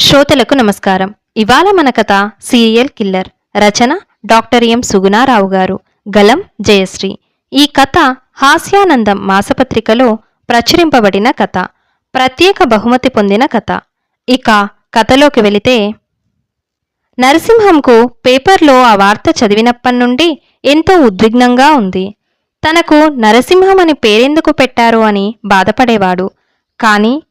శ్రోతలకు నమస్కారం. ఇవాళ మన కథ సీరియల్ కిల్లర్. రచన డాక్టర్ ఎం సుగుణారావు గారు. గలం జయశ్రీ. ఈ కథ హాస్యానందం మాసపత్రికలో ప్రచురింపబడిన కథ. ప్రత్యేక బహుమతి పొందిన కథ. ఇక కథలోకి వెళితే నరసింహంకు పేపర్లో ఆ వార్త చదివినప్పటి నుండి ఎంతో ఉద్విగ్నంగా ఉంది. తనకు నరసింహం అని పేరెందుకు పెట్టారు అని బాధపడేవాడు. కానీ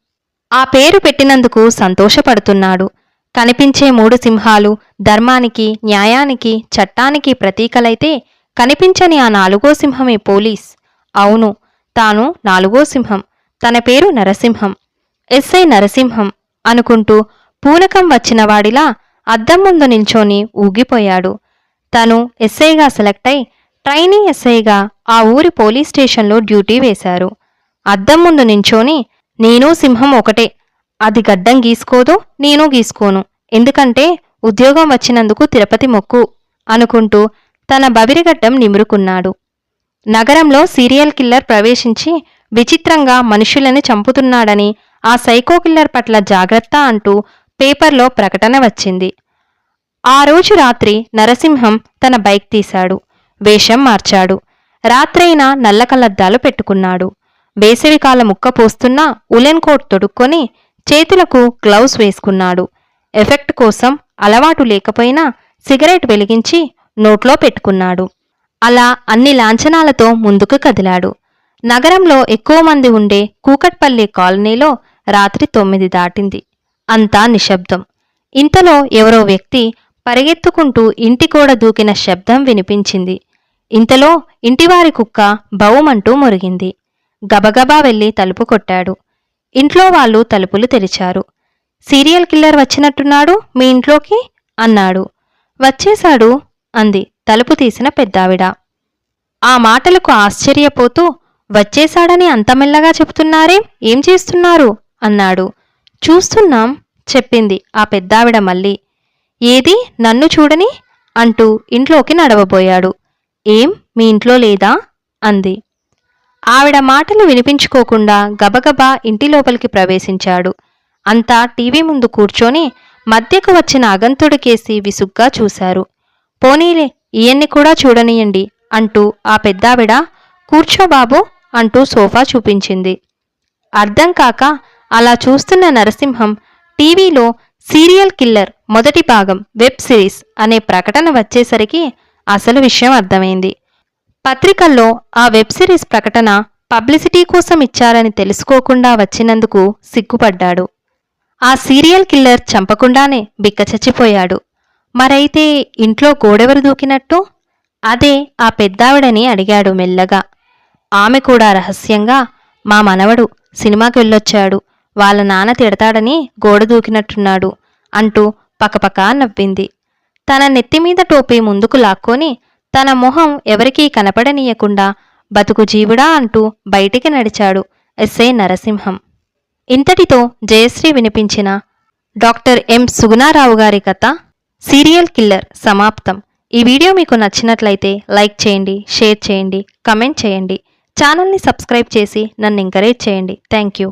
ఆ పేరు పెట్టినందుకు సంతోషపడుతున్నాడు. కనిపించే మూడు సింహాలు ధర్మానికి న్యాయానికి చట్టానికి ప్రతీకలైతే కనిపించని ఆ నాలుగో సింహమే పోలీస్. అవును తాను నాలుగో సింహం తన పేరు నరసింహం. ఎస్ఐ నరసింహం అనుకుంటూ పూనకం వచ్చినవాడిలా అద్దం ముందు నిల్చొని ఊగిపోయాడు. తను ఎస్ఐగా సెలెక్ట్ అయి ట్రైనీ ఎస్ఐగా ఆ ఊరి పోలీస్ స్టేషన్లో డ్యూటీ వేశారు. అద్దం ముందు నించోని నేను సింహం ఒకటే. అది గడ్డం గీసుకోదు నేను గీసుకోను. ఎందుకంటే ఉద్యోగం వచ్చినందుకు తిరుపతి మొక్కు అనుకుంటూ తన బవిరిగడ్డం నిమురుకున్నాడు. నగరంలో సీరియల్ కిల్లర్ ప్రవేశించి విచిత్రంగా మనుషులని చంపుతున్నాడని ఆ సైకో కిల్లర్ పట్ల జాగ్రత్త అంటూ పేపర్లో ప్రకటన వచ్చింది. ఆ రోజు రాత్రి నరసింహం తన బైక్ తీశాడు. వేషం మార్చాడు. రాత్రైనా నల్ల కళ్ళద్దాలు పెట్టుకున్నాడు. వేసవికాల ముక్క పోస్తున్న ఉలెన్ కోట్ తొడుక్కొని చేతులకు గ్లౌస్ వేసుకున్నాడు. ఎఫెక్ట్ కోసం అలవాటు లేకపోయినా సిగరెట్ వెలిగించి నోట్లో పెట్టుకున్నాడు. అలా అన్ని లాంఛనాలతో ముందుకు కదిలాడు. నగరంలో ఎక్కువ మంది ఉండే కూకట్పల్లి కాలనీలో రాత్రి తొమ్మిది దాటింది. అంతా నిశ్శబ్దం. ఇంతలో ఎవరో వ్యక్తి పరిగెత్తుకుంటూ ఇంటి గోడ దూకిన శబ్దం వినిపించింది. ఇంతలో ఇంటివారి కుక్క బౌమంటూ మురిగింది. గబగబా వెళ్ళి తలుపు కొట్టాడు. ఇంట్లో వాళ్ళు తలుపులు తెరిచారు. సీరియల్ కిల్లర్ వచ్చినట్టున్నాడు మీ ఇంట్లోకి? అన్నాడు. వచ్చేశాడు అంది తలుపు తీసిన పెద్దావిడ. ఆ మాటలకు ఆశ్చర్యపోతూ వచ్చేశాడని అంత మెల్లగా చెప్తున్నారే ఏం చేస్తున్నారు? అన్నాడు. చూస్తున్నాం చెప్పింది ఆ పెద్దావిడ మళ్ళీ. ఏది? నన్ను చూడని? అంటూ ఇంట్లోకి నడవబోయాడు. ఏం? మీ ఇంట్లో లేదా? అంది. ఆవిడ మాటలు వినిపించుకోకుండా గబగబా ఇంటి లోపలికి ప్రవేశించాడు. అంతా టీవీ ముందు కూర్చొని మధ్యకు వచ్చిన అగంతుడికేసి విసుగ్గా చూశారు. పోనీలే ఈయన్ని కూడా చూడనియండి అంటూ ఆ పెద్దావిడ కూర్చోబాబు అంటూ సోఫా చూపించింది. అర్థం కాక అలా చూస్తున్న నరసింహం టీవీలో సీరియల్ కిల్లర్ మొదటి భాగం వెబ్ సిరీస్ అనే ప్రకటన వచ్చేసరికి అసలు విషయం అర్థమైంది. పత్రికల్లో ఆ వెబ్ సిరీస్ ప్రకటన పబ్లిసిటీ కోసం ఇచ్చారని తెలుసుకోకుండా వచ్చినందుకు సిగ్గుపడ్డాడు. ఆ సీరియల్ కిల్లర్ చంపకుండానే బిక్కచచ్చిపోయాడు మరైతే ఇంట్లో గోడెవరు దూకినట్టు? అదే ఆ పెద్దావిడని అడిగాడు మెల్లగా. ఆమె కూడా రహస్యంగా మా మనవడు సినిమాకి వెళ్ళొచ్చాడు. వాళ్ళ నాన్న తిడతాడని గోడ దూకినట్టున్నాడు అంటూ పకపక నవ్వింది. తన నెత్తిమీద టోపీ ముందుకు లాక్కొని తన మొహం ఎవరికీ కనపడనీయకుండా బతుకు జీవుడా అంటూ బయటికి నడిచాడు ఎస్ఐ నరసింహం. ఇంతటితో జయశ్రీ వినిపించిన డాక్టర్ ఎం సుగుణారావు గారి కథ సీరియల్ కిల్లర్ సమాప్తం. ఈ వీడియో మీకు నచ్చినట్లయితే లైక్ చేయండి షేర్ చేయండి కమెంట్ చేయండి. ఛానల్ని సబ్స్క్రైబ్ చేసి నన్ను ఎంకరేజ్ చేయండి. Thank you.